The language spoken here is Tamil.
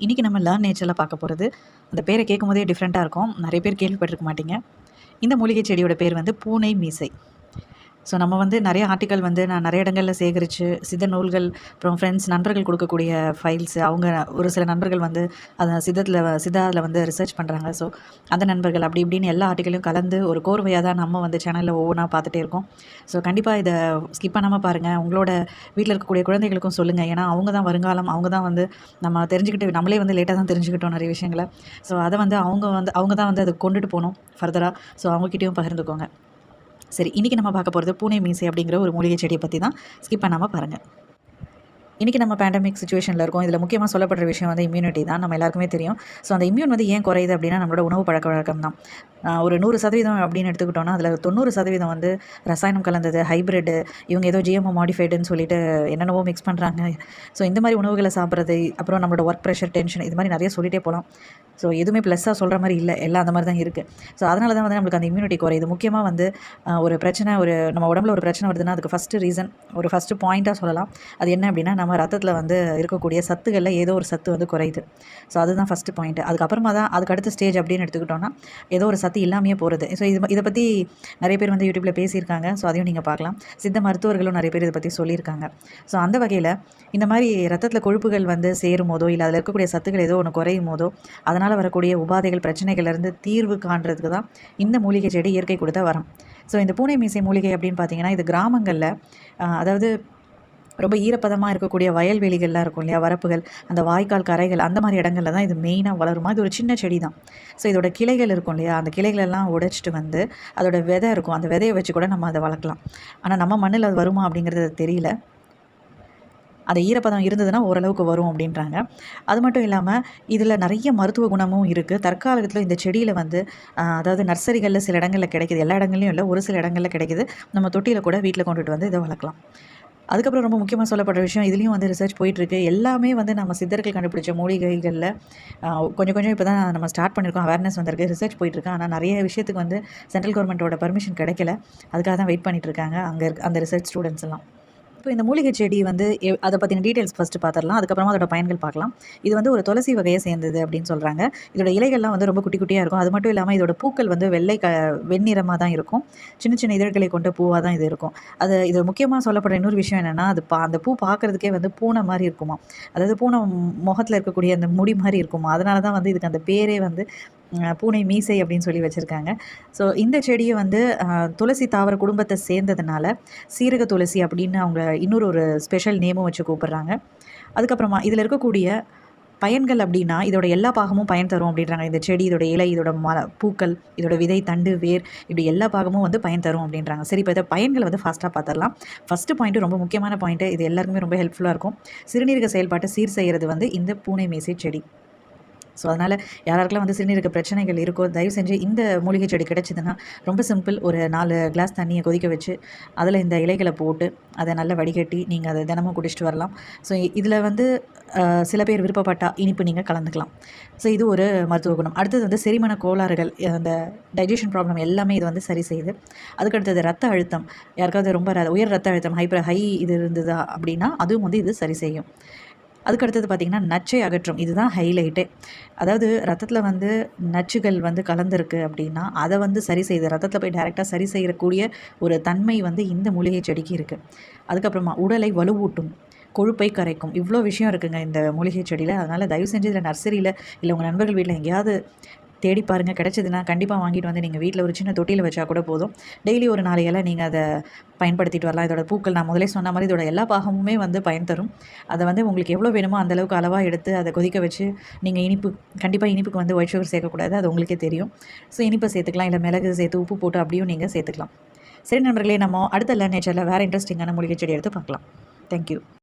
இன்றைக்கி நம்ம லேர்ன் நேச்சரில் பார்க்க போகிறது அந்த பேரை கேட்கும் போதே டிஃப்ரெண்ட்டாக இருக்கும். நிறைய பேர் கேள்விப்பட்டிருக்க மாட்டீங்க. இந்த மூலிகை செடியோட பேர் வந்து பூனை மீசை. ஸோ நம்ம வந்து நிறைய ஆர்டிக்கல் வந்து நான் நிறைய இடங்களில் சேகரித்து சித நூல்கள் அப்புறம் ஃப்ரெண்ட்ஸ் நண்பர்கள் கொடுக்கக்கூடிய ஃபைல்ஸ் அவங்க ஒரு சில நண்பர்கள் வந்து அதை சிதத்தில் சிதாவில் வந்து ரிசர்ச் பண்ணுறாங்க ஸோ அந்த நண்பர்கள் அப்படி இப்படின்னு எல்லா ஆர்டிக்கலையும் கலந்து ஒரு கோர்வையாக தான் நம்ம வந்து சேனலில் ஒவ்வொன்றா பார்த்துட்டே இருக்கோம். ஸோ கண்டிப்பாக இதை ஸ்கிப் பண்ணாமல் பாருங்கள் உங்களோட வீட்டில் இருக்கக்கூடிய குழந்தைகளுக்கும் சொல்லுங்கள் ஏன்னா அவங்க தான் வருங்காலம் அவங்க தான் வந்து நம்ம தெரிஞ்சுக்கிட்டு நம்மளே வந்து லேட்டாக தான் தெரிஞ்சுக்கிட்டோம் நிறைய விஷயங்களை. ஸோ அதை வந்து அவங்க வந்து அவங்க தான் வந்து அதை கொண்டுட்டு போகணும் ஃபர்தராக ஸோ அவங்ககிட்டயும் பகிர்ந்துக்கோங்க. சரி இன்றைக்கி நம்ம பார்க்க போகிறது பூனை மீசை அப்படிங்கிற ஒரு மூலிகை செடியை பற்றி தான் ஸ்கிப் பண்ணாமல் பாருங்கள் இன்றைக்கி நம்ம பேண்டமிக் சுச்சுவேஷனில் இருக்கோம். இதில் முக்கியமாக சொல்லப்படுற விஷயம் வந்து இம்யூனிட்டி தான். நம்ம எல்லாருக்குமே தெரியும். ஸோ அந்த இம்யூன் வந்து ஏன் குறையுது அப்படின்னா நம்மளோட உணவு பழக்க வழக்கம் தான். ஒரு நூறு சதவீதம் அப்படின்னு எடுத்துக்கிட்டோம்னா அதில் தொண்ணூறு சதவீதம் வந்து ரசாயனம் கலந்தது ஹைப்ரிட்டு இவங்க ஏதோ ஜிஎம்ஓ மாடிஃபைடுன்னு சொல்லிட்டு என்னென்னவோ மிக்ஸ் பண்ணுறாங்க ஸோ இந்த மாதிரி உணவுகளை சாப்பிட்றது அப்புறம் நம்மளோட ஒர்க் ப்ரெஷர் டென்ஷன் இது மாதிரி நிறைய சொல்லிட்டே போகலாம் ஸோ எதுவுமே ப்ளஸ்ஸாக சொல்கிற மாதிரி இல்லை. எல்லாம் அந்த மாதிரி தான் இருக்குது ஸோ அதனால தான் வந்து நம்மளுக்கு அந்த இம்யூனிட்டி குறையுது. முக்கியமாக வந்து ஒரு பிரச்சனை ஒரு நம்ம உடம்புல ஒரு பிரச்சனை வருதுன்னா அதுக்கு ஃபஸ்ட்டு ரீசன் ஒரு ஃபஸ்ட்டு பாயிண்ட்டாக சொல்லலாம். அது என்ன அப்படின்னா நம்ம ரத்தத்தில் வந்து இருக்கக்கூடிய சத்துக்களில் ஏதோ ஒரு சத்து வந்து குறையுது. ஸோ அதுதான் ஃபஸ்ட்டு பாயிண்ட் அதுக்கப்புறமா தான் அதுக்கு அடுத்த ஸ்டேஜ் அப்படின்னு எடுத்துக்கிட்டோம்னா ஏதோ ஒரு சத்து இல்லாமையே போகிறது ஸோ இது இதை பற்றி நிறைய பேர் வந்து யூடியூப்பில் பேசியிருக்காங்க. ஸோ அதையும் நீங்கள் பார்க்கலாம். சித்த மருத்துவர்களும் நிறைய பேர் இதை பற்றி சொல்லியிருக்காங்க. ஸோ அந்த வகையில் இந்த மாதிரி ரத்தத்தில் கொழுப்புகள் வந்து சேரும் போதோ இல்லை அதில் இருக்கக்கூடிய சத்துக்கள் ஏதோ ஒன்று குறையும் போதோ அதனால் வரக்கூடிய உபாதைகள் பிரச்சனைகள்லேருந்து தீர்வு காண்றதுக்கு தான் இந்த மூலிகை செடி இயற்கை கொடுத்த வரம். ஸோ இந்த பூனை மீசை மூலிகை அப்படின்னு பார்த்தீங்கன்னா இது கிராமங்களில் அதாவது ரொம்ப ஈரப்பதமாக இருக்கக்கூடிய வயல்வெளிகள்லாம் இருக்கும் இல்லையா? வரப்புகள் அந்த வாய்க்கால் கரைகள் அந்த மாதிரி இடங்களில் தான் இது மெயினாக வளருமா. இது ஒரு சின்ன செடி தான் ஸோ இதோட கிளைகள் இருக்கும் இல்லையா? அந்த கிளைகளெல்லாம் உடைச்சிட்டு வந்து அதோட விதை இருக்கும். அந்த விதையை வச்சு கூட நம்ம அதை வளர்க்கலாம். ஆனால் நம்ம மண்ணில் அது வருமா அப்படிங்கிறது தெரியல. அந்த ஈரப்பதம் இருந்ததுன்னா ஓரளவுக்கு வரும் அப்படின்றாங்க. அது மட்டும் இல்லாமல் இதில் நிறைய மருத்துவ குணமும் இருக்குது தற்காலத்தில் இந்த செடியில் வந்து அதாவது நர்சரிகளில் சில இடங்களில் கிடைக்குது. எல்லா இடங்கள்லையும் இல்லை ஒரு சில இடங்களில் கிடைக்குது. நம்ம தொட்டியில் கூட வீட்டில் கொண்டுட்டு வந்து இதை வளர்க்கலாம். அதுக்கப்புறம் ரொம்ப முக்கியமாக சொல்லப்படுற விஷயம் இதுலேயும் வந்து ரிசர்ச் போயிட்டுருக்கு. எல்லாமே வந்து நம்ம சித்தர்கள் கண்டுபிடிச்ச மூலிகைகளில் கொஞ்சம் கொஞ்சம் இப்போ தான் நம்ம ஸ்டார்ட் பண்ணியிருக்கோம் அவேர்னஸ் வந்திருக்கு ரிசர்ச் போயிட்டுருக்கு. ஆனால் நிறைய விஷயத்துக்கு வந்து சென்ட்ரல் கவர்மெண்ட்டோட பர்மிஷன் கிடைக்கல. அதுக்காக தான் வெயிட் பண்ணிகிட்ருக்காங்க இருக்காங்க அங்கே இருக்க அந்த ரிசர்ச் ஸ்டூடெண்ட்ஸ் எல்லாம். இப்போ இந்த மூலிகை செடி வந்து அதை பற்றின டீட்டெயில்ஸ் ஃபஸ்ட்டு பார்த்துடலாம் அதுக்கப்புறமா அதோட பயன்கள் பார்க்கலாம் இது வந்து ஒரு துளசி வகையை சேர்ந்தது அப்படின்னு சொல்கிறாங்க இதோட இலைகள்லாம் வந்து ரொம்ப குட்டி குட்டியாக இருக்கும். அது மட்டும் இல்லாமல் இதோட பூக்கள் வந்து வெள்ளை க வெண்ணிறமாக தான் இருக்கும். சின்ன சின்ன இதழ்களை கொண்ட பூவாக தான் இது இருக்கும். அது இது முக்கியமாக சொல்லப்படுற இன்னொரு விஷயம் என்னென்னா அது பா அந்த பூ பார்க்குறதுக்கே வந்து பூனை மாதிரி இருக்குமா அதாவது பூனை முகத்தில் இருக்கக்கூடிய அந்த முடி மாதிரி இருக்குமா அதனால தான் வந்து இதுக்கு அந்த பேரே வந்து பூனை மீசை அப்படின்னு சொல்லி வச்சுருக்காங்க. ஸோ இந்த செடியை வந்து துளசி தாவர குடும்பத்தை சேர்ந்ததுனால சீரக துளசி அப்படின்னு அவங்க இன்னொரு ஒரு ஸ்பெஷல் நேமும் வச்சு கூப்பிட்றாங்க. அதுக்கப்புறமா இதில் இருக்கக்கூடிய பயன்கள் அப்படின்னா இதோட எல்லா பாகமும் பயன் தரும் அப்படின்றாங்க. இந்த செடி இதோட இலை இதோட மல பூக்கள் இதோட விதை தண்டு வேர் இப்படி எல்லா பாகமும் வந்து பயன் தரும் அப்படின்றாங்க. சரி இப்போ இதை பயன்களை வந்து ஃபாஸ்ட்டாக பார்த்துடலாம் ஃபஸ்ட்டு பாயிண்ட்டு ரொம்ப முக்கியமான பாயிண்ட்டு இது எல்லாருக்குமே ரொம்ப ஹெல்ப்ஃபுல்லாக இருக்கும். சிறுநீரக செயல்பாட்டை சீர் செய்கிறது வந்து இந்த பூனை மேசை செடி. ஸோ அதனால் யாராருக்கெல்லாம் வந்து சிறுநீரக பிரச்சனைகள் இருக்கோ தயவு செஞ்சு இந்த மூலிகை செடி கிடச்சிதுன்னா ரொம்ப சிம்பிள் ஒரு நாலு கிளாஸ் தண்ணியை கொதிக்க வச்சு அதில் இந்த இலைகளை போட்டு அதை நல்லா வடிகட்டி நீங்கள் அதை தினமும் குடிச்சிட்டு வரலாம். ஸோ இதில் வந்து சில பேர் விருப்பப்பட்டால் இனிப்பு நீங்கள் கலந்துக்கலாம். ஸோ இது ஒரு மருத்துவ குணம். அடுத்தது வந்து செரிமான கோளாறுகள் அந்த டைஜஷன் ப்ராப்ளம் எல்லாமே இது வந்து சரி செய்யுது. அதுக்கடுத்தது ரத்த அழுத்தம். யாருக்காவது ரொம்ப ர- உயர் ரத்த அழுத்தம் ஹைப்பர் ஹை இது இருந்ததா அப்படின்னா அதுவும் வந்து இது சரி செய்யும். அதுக்கடுத்தது பார்த்திங்கன்னா நச்சை அகற்றும். இதுதான் ஹைலைட்டே அதாவது ரத்தத்தில் வந்து நச்சுகள் வந்து கலந்துருக்கு அப்படின்னா அதை வந்து சரி செய்து ரத்தத்தில் போய் டைரெக்டாக சரி செய்யக்கூடிய ஒரு தன்மை வந்து இந்த மூலிகை செடிக்கு இருக்குது அதுக்கப்புறமா உடலை வலுவூட்டும். கொழுப்பை கரைக்கும். இவ்வளோ விஷயம் இருக்குங்க இந்த மூலிகை செடியில். அதனால் தயவு செஞ்சு இதில் நர்சரியில் இல்லை உங்கள் நண்பர்கள் வீட்டில் எங்கேயாவது தேடி பாருங்கள் கிடச்சதுன்னா கண்டிப்பாக வாங்கிட்டு வந்து நீங்கள் வீட்டில் ஒரு சின்ன தொட்டியில் வச்சா கூட போதும். டெய்லி ஒரு நாலு இலை நீங்கள் அதை பயன்படுத்திட்டு வரலாம். இதோட பூக்கள் நான் முதலே சொன்ன மாதிரி இதோட எல்லா பாகமுமே வந்து பயன் தரும். அதை வந்து உங்களுக்கு எவ்வளோ வேணுமோ அந்த அளவுக்கு அளவாக எடுத்து அதை கொதிக்க வச்சு நீங்கள் இனிப்பு கண்டிப்பாக இனிப்புக்கு வந்து ஒயிட் சுகர் சேர்க்கக்கூடாது. அது உங்களுக்கே தெரியும். ஸோ இனிப்பை சேர்த்துக்கலாம். இல்லை மிளகு சேர்த்து உப்பு போட்டு அப்படியும் நீங்கள் சேர்த்துக்கலாம். சரி நண்பர்களே நம்ம அடுத்த நேச்சரில் வேறு இன்ட்ரெஸ்டிங்கான மூலிகை செடி எடுத்து பார்க்கலாம். தேங்க்யூ